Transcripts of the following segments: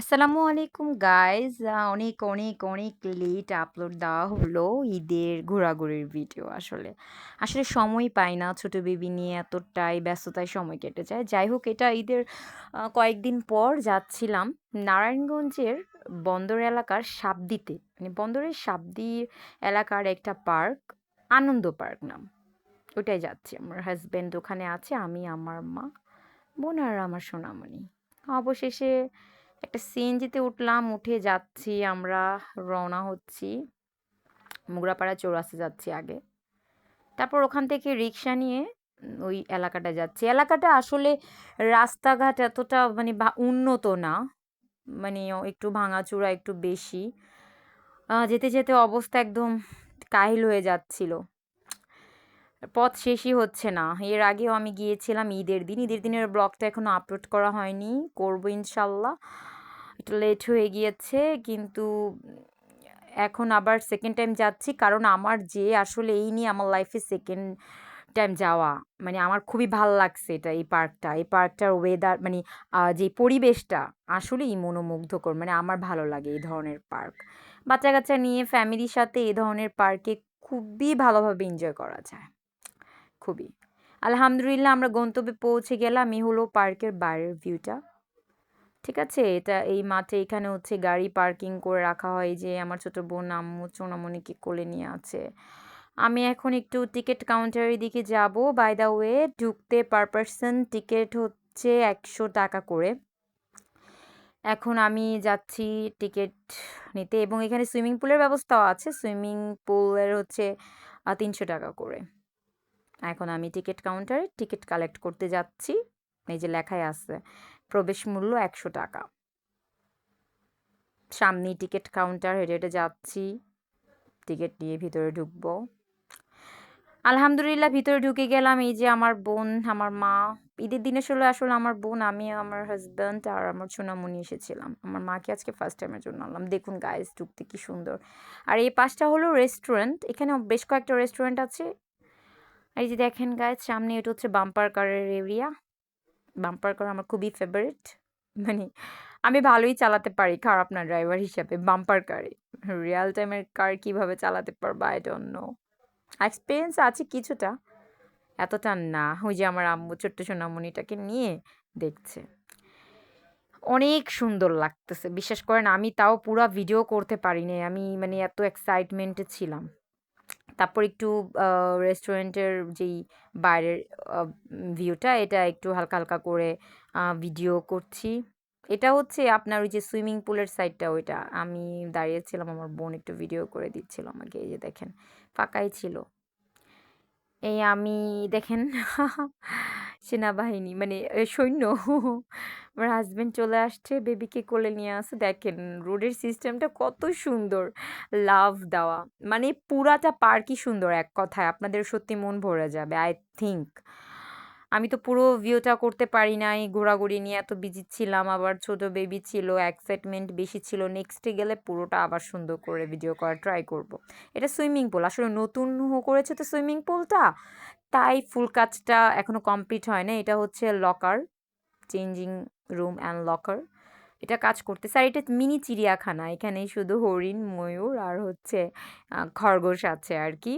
আসসালামু আলাইকুম গাইজ অনেক অনেক অনেক লেট আপলোড দেওয়া হলো ঈদের ঘোরাঘুরির ভিডিও আসলে। আসলে সময় পাই না, ছোটো বেবি নিয়ে এতটাই ব্যস্ততায় সময় কেটে যায়। যাই হোক, এটা ঈদের কয়েকদিন পর যাচ্ছিলাম নারায়ণগঞ্জের বন্দর এলাকার সাবদিতে। মানে বন্দরের সাবদি এলাকার একটা পার্ক আনন্দ পার্ক নাম। ওটাই যাচ্ছি। আমার হাজব্যান্ড ওখানে আছে, আমি, আমার মা, বোন আর আমার সোনামণি। অবশেষে একটা সিএনজিতে উঠলাম, উঠে যাচ্ছি, আমরা রওনা হচ্ছি। মুগরাপাড়া চৌরাস্তা যাচ্ছি আগে। তারপর ওখান থেকে রিক্সা নিয়ে ওই এলাকাটা যাচ্ছি। এলাকাটা আসলে রাস্তাঘাট এতটা মানে উন্নত না। মানে একটু ভাঙাচোরা, একটু বেশি। যেতে যেতে অবস্থা একদম কাহিল হয়ে যাচ্ছিল। পথ শেষই হচ্ছে না। এর আগেও আমি গিয়েছিলাম ঈদের দিন। ঈদের দিনের ব্লগটা এখনও আপলোড করা হয়নি। করব ইনশাল্লাহ। একটু লেট হয়ে গিয়েছে, কিন্তু এখন আবার সেকেন্ড টাইম যাচ্ছি, কারণ আমার যে আসলে এই নিয়ে আমার লাইফে সেকেন্ড টাইম যাওয়া মানে আমার খুবই ভালো লাগছে এটা, এই পার্কটা এই পার্কটার ওয়েদার মানে যে পরিবেশটা আসলেই মনোমুগ্ধকর মানে আমার ভালো লাগে এই ধরনের পার্ক বাচ্চা কাচ্চা নিয়ে ফ্যামিলির সাথে এই ধরনের পার্কে খুবই ভালোভাবে এনজয় করা যায়। খুবই। আলহামদুলিল্লাহ, আমরা গন্তব্যে পৌঁছে গেলাম এই হলো পার্কের বাইরের ভিউটা। ঠিক আছে, এটা এই মাঠে এখানে হচ্ছে গাড়ি পার্কিং করে রাখা হয়, যে আমার ছোট বোন আম্মু সোনামণিকে কোলে নিয়ে আছে। আমি এখন একটু টিকিট কাউন্টারের দিকে যাব। বাই দ্য ওয়ে ঢুকতে পার পারসন টিকিট হচ্ছে একশো টাকা করে। এখন আমি যাচ্ছি টিকিট নিতে এবং এখানে সুইমিং পুলের ব্যবস্থাও আছে। সুইমিং পুলের হচ্ছে তিনশো টাকা করে। এখন আমি টিকিট কাউন্টারে টিকিট কালেক্ট করতে যাচ্ছি। এই যে লেখাই আছে, প্রবেশ মূল্য একশো টাকা। সামনেই টিকিট কাউন্টার, হেঁটে হেঁটে যাচ্ছি। টিকিট নিয়ে ভিতরে ঢুকবো। আলহামদুলিল্লাহ ভিতরে ঢুকে গেলাম। এই যে আমার বোন, আমার মা। ঈদের দিনে আসলে আসলে আমার বোন, আমি, আমার হাজব্যান্ড আর আমার সোনামণি এসেছিলাম। আমার মাকে আজকে ফার্স্ট টাইমের জন্য আনলাম। দেখুন গাইস ঢুকতে কি সুন্দর। আর এই পাশটা হলো রেস্টুরেন্ট এখানে বেশ কয়েকটা রেস্টুরেন্ট আছে। আর এই যে দেখেন গাইস সামনে এটা হচ্ছে বাম্পার কারের এরিয়া বাম্পার কার আমার খুবই ফেভারিট মানে আমি ভালোই চালাতে পারি, খারাপ না ড্রাইভার হিসাবে বাম্পার কারে রিয়াল টাইমের কার কীভাবে চালাতে পারব আই ডোন্ট নো এক্সপিরিয়েন্স আছে কিছুটা। এতটা না, ওই যে আমার আম্মু, ছোট্ট সোনামণিটাকে নিয়ে দেখছে। অনেক সুন্দর লাগতেছে, বিশ্বাস করেন আমি তাও পুরো ভিডিও করতে পারিনি। আমি মানে এত এক্সাইটমেন্টে ছিলাম। তারপর একটু রেস্টুরেন্টের যেই বাইরের ভিউটা এটা একটু হালকা হালকা করে ভিডিও করছি। এটা হচ্ছে আপনার ওই যে সুইমিং পুলের সাইডটা ওইটা। আমি দাঁড়িয়েছিলাম, আমার বোন একটু ভিডিও করে দিচ্ছিল আমাকে, এই যে দেখেন, ফাঁকাই ছিল। এই আমি, দেখেন সেনাবাহিনী মানে সৈন্য। আমার হাজব্যান্ড চলে আসছে বেবিকে কোলে নিয়ে আসে দেখেন রোডের সিস্টেমটা কত সুন্দর। লাভ দেওয়া। মানে পুরাটা পার্কই সুন্দর এক কথায়। আপনাদের সত্যি মন ভরে যাবে আই থিঙ্ক আমি তো পুরো ভিউটা করতে পারি নাই। ঘোরাঘুরি নিয়ে এত বিজি ছিলাম। আবার ছোট বেবি ছিল এক্সাইটমেন্ট বেশি ছিল। নেক্সটে গেলে পুরোটা আবার সুন্দর করে ভিডিও করার ট্রাই করব। এটা সুইমিং পুল আসলে নতুন করেছে তো সুইমিং পুলটা তাই ফুল কাজটা এখনও কমপ্লিট হয় না। এটা হচ্ছে locker changing room and locker এটা কাজ করতে আর এটা মিনি চিড়িয়াখানা। এখানে শুধু হরিণ, ময়ূর আর হচ্ছে খরগোশ আছে আর কি।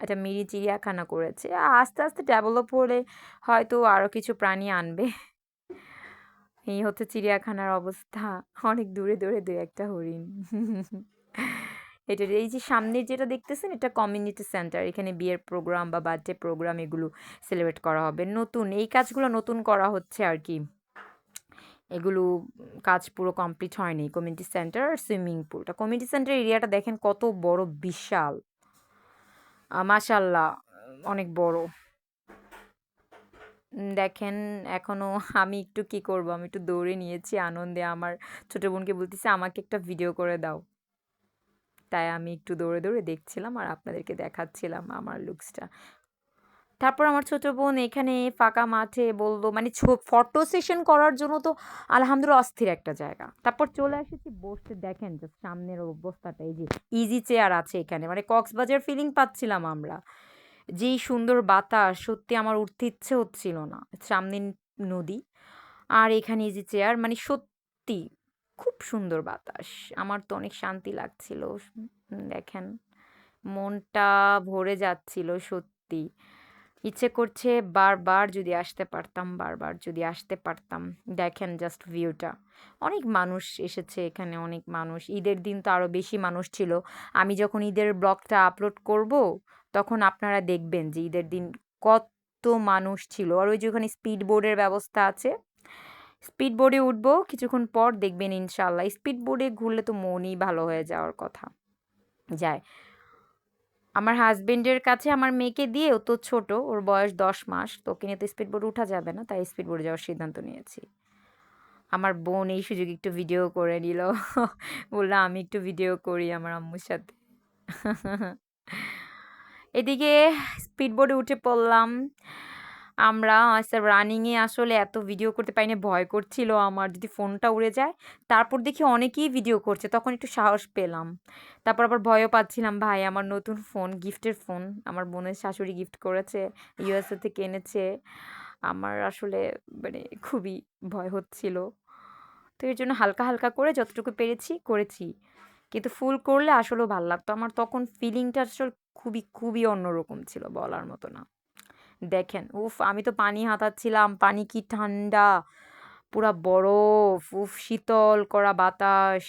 এটা মিনি চিড়িয়াখানা করেছে। আস্তে আস্তে ডেভেলপ হলে হয়তো আরও কিছু প্রাণী আনবে। এই হচ্ছে চিড়িয়াখানার অবস্থা। অনেক দূরে দূরে দু একটা হরিণ। এটা এই যে সামনের যেটা দেখতেছেন, এটা কমিউনিটি সেন্টার এখানে বিয়ের প্রোগ্রাম বা বার্থডে প্রোগ্রাম এগুলো সেলিব্রেট করা হবে। নতুন, এই কাজগুলো নতুন করা হচ্ছে আর কি। এগুলো কাজ পুরো কমপ্লিট হয়নি। কমিউনিটি সেন্টার আর সুইমিং পুলটা কমিউনিটি সেন্টার এরিয়াটা দেখেন কত বড়, বিশাল। মাশাল্লাহ অনেক বড়। দেখেন এখনও আমি একটু কি করব? আমি একটু দৌড়ে নিয়েছি, আনন্দে আমার ছোটো বোনকে বলতেছি, আমাকে একটা ভিডিও করে দাও। তাই আমি একটু দৌড়ে দৌড়ে দেখছিলাম আর আপনাদেরকে দেখাচ্ছিলাম আমার লুকসটা তারপর আমার ছোট বোন এখানে ফাঁকা মাঠে বলল মানে ফটো সেশন করার জন্য তো আলহামদুলিল্লাহ অস্থির একটা জায়গা। তারপর চলে এসেছি, বসতে দেখেন জাস্ট সামনের অবস্থাটা, এই যে ইজি চেয়ার আছে এখানে মানে কক্সবাজার ফিলিং পাচ্ছিলাম আমরা। যেই সুন্দর বাতাস, সত্যি আমার উঠতে ইচ্ছে হচ্ছিল না সামনে নদী আর এখানে ইজি চেয়ার মানে সত্যি খুব সুন্দর বাতাস, আমার তো অনেক শান্তি লাগছিল, দেখেন মনটা ভরে যাচ্ছিল সত্যি। ইচ্ছে করছে বারবার যদি আসতে পারতাম, বারবার যদি আসতে পারতাম। দেখেন জাস্ট ভিউটা অনেক মানুষ এসেছে এখানে, অনেক মানুষ। ঈদের দিন তো আরও বেশি মানুষ ছিল। আমি যখন ঈদের ব্লগটা আপলোড করব, তখন আপনারা দেখবেন যে ঈদের দিন কত মানুষ ছিল। আর ওই যে ওখানে স্পিড বোর্ডের ব্যবস্থা আছে। স্পিড বোর্ডে উঠবো, কিছুক্ষণ পর দেখবেন ইনশাল্লাহ স্পিড বোর্ডে ঘুরলে তো মনই ভালো হয়ে যাওয়ার কথা। যায় আমার হাজবেন্ডের কাছে আমার মেয়েকে দিয়ে ও তো ছোট, ওর বয়স দশ মাস, তো ওকে নিয়ে তো স্পিড বোর্ড উঠা যাবে না, তাই স্পিড বোর্ডে যাওয়ার সিদ্ধান্ত নিয়েছি। আমার বোন এই সুযোগে একটু ভিডিও করে নিল, বলল, আমি একটু ভিডিও করি আমার আম্মুর সাথে। এদিকে স্পিড বোর্ডে উঠে পড়লাম। আমরা স্যার রানিংয়ে আসলে এত ভিডিও করতে পারিনি, ভয় করছিল আমার, যদি ফোনটা উড়ে যায়। তারপর দেখি অনেকেই ভিডিও করছে, তখন একটু সাহস পেলাম। তারপর আবার ভয়ও পাচ্ছিলাম, ভাই, আমার নতুন ফোন গিফটের ফোন আমার বোনের শাশুড়ি গিফট করেছে ইউএসএ থেকে এনেছে। আমার আসলে মানে খুবই ভয় হচ্ছিল। তো এর জন্য হালকা হালকা করে যতটুকু পেরেছি, করেছি। কিন্তু ফুল করলে আসলেও ভালো লাগতো। আমার তখন ফিলিংটা আসলে খুবই খুবই অন্যরকম ছিল, বলার মতো না। দেখেন, উফ, আমি তো পানি হাতাচ্ছিলাম পানি কি ঠান্ডা, পুরা বরফ, উফ, শীতল করা বাতাস,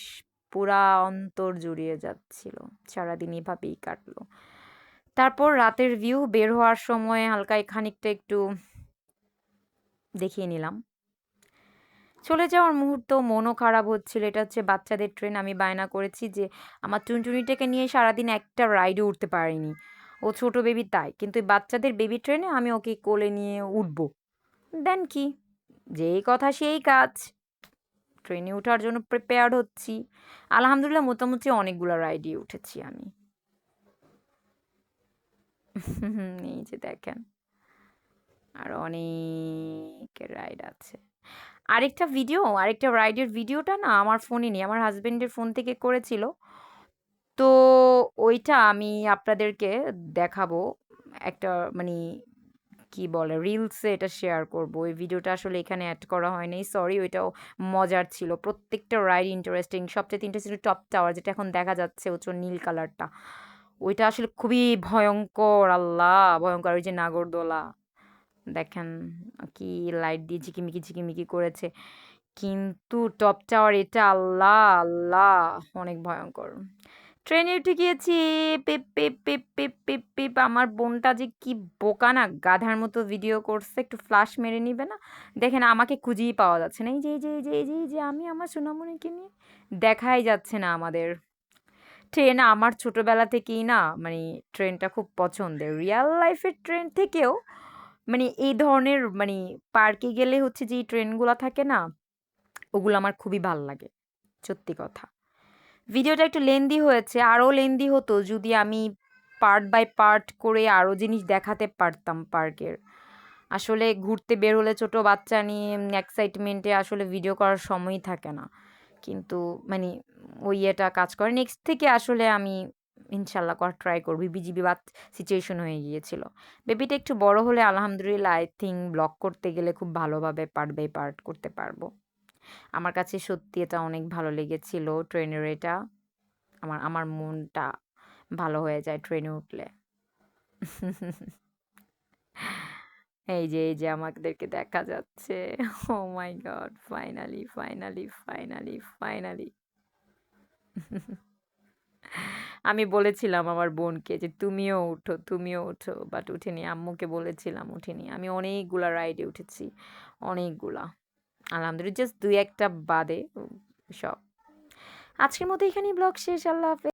পুরা অন্তর জুড়িয়ে যাচ্ছিল সারাদিন এভাবেই কাটলো। তারপর রাতের ভিউ বের হওয়ার সময় হালকা খানিকটা একটু দেখিয়ে নিলাম। চলে যাওয়ার মুহূর্ত মনও খারাপ হচ্ছিল, এটা হচ্ছে বাচ্চাদের ট্রেন আমি বায়না করেছি যে, আমার টুনটুনিটাকে নিয়ে সারাদিন একটা রাইডে উঠতে পারিনি। ও ছোট বেবি তাই। কিন্তু বাচ্চাদের বেবি ট্রেনে আমি ওকে কোলে নিয়ে উঠব। দেন কি? যেই কথা সেই কাজ। ট্রেনে ওঠার জন্য প্রিপেয়ার হচ্ছি। আলহামদুলিল্লাহ মোটামুটি অনেকগুলো রাইডই উঠেছি আমি। এই যে দেখেন। আর অনেক রাইড আছে। আরেকটা ভিডিও আরেকটা রাইডের ভিডিওটা না আমার ফোনে নেই। আমার হাজব্যান্ডের ফোন থেকে করেছিল। তো ওইটা আমি আপনাদেরকে দেখাবো। একটা মানে কি বলে রিলসে এটা শেয়ার করব। ওই ভিডিওটা আসলে এখানে অ্যাড করা হয়নি। সরি ওইটাও মজার ছিল। প্রত্যেকটা রাইড ইন্টারেস্টিং সবচেয়ে ছিল টপ টাওয়ার যেটা এখন দেখা যাচ্ছে হচ্ছে নীল কালারটা ওইটা আসলে খুবই ভয়ঙ্কর, আল্লাহ! ভয়ঙ্কর, ওই যে নাগরদোলা। দেখেন কি লাইট দিয়ে ঝিকিমিকি ঝিকিমিকি করেছে। কিন্তু টপ টাওয়ার এটা আল্লাহ আল্লাহ! অনেক ভয়ঙ্কর। ট্রেনে উঠে গিয়েছি। পেপ পেপ পেপ পেপ পেপ পেপ আমার বোনটা যে কি বোকা না গাধার মতো ভিডিও করছে। একটু ফ্লাশ মেরে নিবে না? দেখেন আমাকে খুঁজেই পাওয়া যাচ্ছে না। এই যে এই যে এই যে এই যে যে, আমি আমার সোনামণিকে নিয়ে দেখাই যাচ্ছে না আমাদের। ট্রেন আমার ছোটোবেলা থেকেই না মানে ট্রেনটা খুব পছন্দের। রিয়াল লাইফের ট্রেন থেকেও মানে এই ধরনের মানে পার্কে গেলে হচ্ছে যে ট্রেনগুলো থাকে না, ওগুলো আমার খুবই ভালো লাগে। সত্যি কথা। ভিডিওটা একটু লেন্দি হয়েছে আরও লেন্দি হতো যদি আমি পার্ট বাই পার্ট করে আরও জিনিস দেখাতে পারতাম পার্কের আসলে ঘুরতে বের হলে ছোট বাচ্চা নিয়ে এক্সাইটমেন্টে আসলে ভিডিও করার সময়ই থাকে না। কিন্তু মানে ওই ইয়েটা কাজ করে। নেক্সট থেকে আসলে আমি ইনশাল্লাহ করার ট্রাই করব। বিজিবি বাদ সিচুয়েশন হয়ে গিয়েছিল। বেবিটা একটু বড় হলে আলহামদুলিল্লাহ আই থিঙ্ক ব্লগ করতে গেলে খুব ভালোভাবে পার্ট বাই পার্ট করতে পারব। আমার কাছে সত্যি এটা অনেক ভালো লেগেছিল ট্রেনের এটা। আমার আমার মনটা ভালো হয়ে যায় ট্রেনে উঠলে। এই যে এই যে আমাদেরকে দেখা যাচ্ছে। ও my god finally finally finally finally আমি বলেছিলাম আমার বোনকে যে, তুমিও উঠো তুমিও উঠো। বাট উঠিনি, আম্মুকে বলেছিলাম উঠিনি। আমি অনেকগুলা রাইডে উঠেছি, অনেকগুলা। আলহামদুলিল্লাহ জাস্ট দুই একটা বাদে সব। আজকের মতো এখানেই ব্লগ শেষ আল্লাহ হাফেজ।